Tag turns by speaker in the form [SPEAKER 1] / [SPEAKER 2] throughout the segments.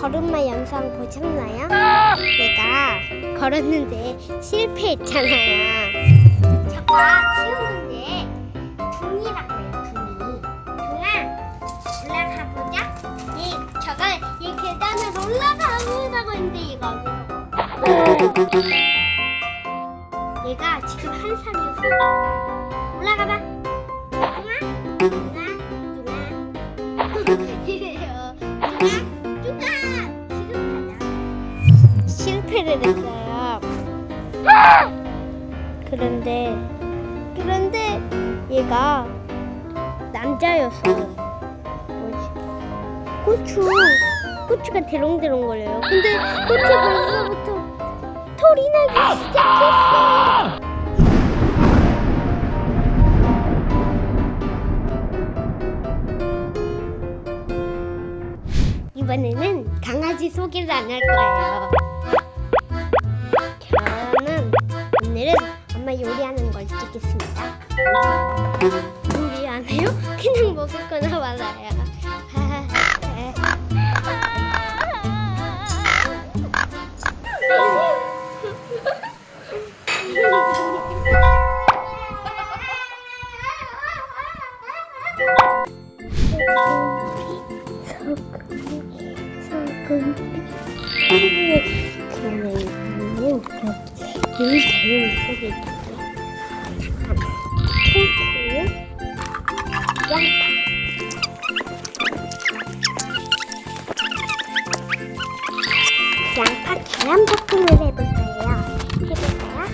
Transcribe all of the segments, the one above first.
[SPEAKER 1] 걸음마 영상 보셨나요? 내가 걸었는데 실패했잖아요. 저가 키우는데 둥이라고 해요, 둥이. 둥아, 올라가 보자. 이, 저가 이 계단을 올라가 보자고 했는데 얘가 안 올라가. 얘가 지금 한 살이어서 올라가 봐. 둥아, 둥아, 둥아. 실패를 했어요. 그런데 그런데 얘가 뭐지? 고추 고추가 대롱대롱 거려요. 근데 고추 벌써부터 털이 나기 시작했어. 이번에는 강아지 소개를 안 할 거예요. 말아요. 소금, 그러면 이거는 여기 이 대용 속에 있고요. 잠깐만. 케이크, 양 양파 계란 볶음을 해볼 거예요. 해볼까요?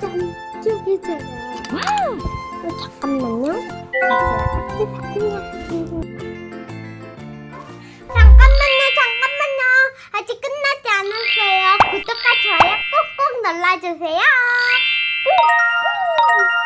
[SPEAKER 1] 짠! 쪼개져요. 어, 잠깐만요. 잠깐만요, 눌러주세요. 꾹꾹.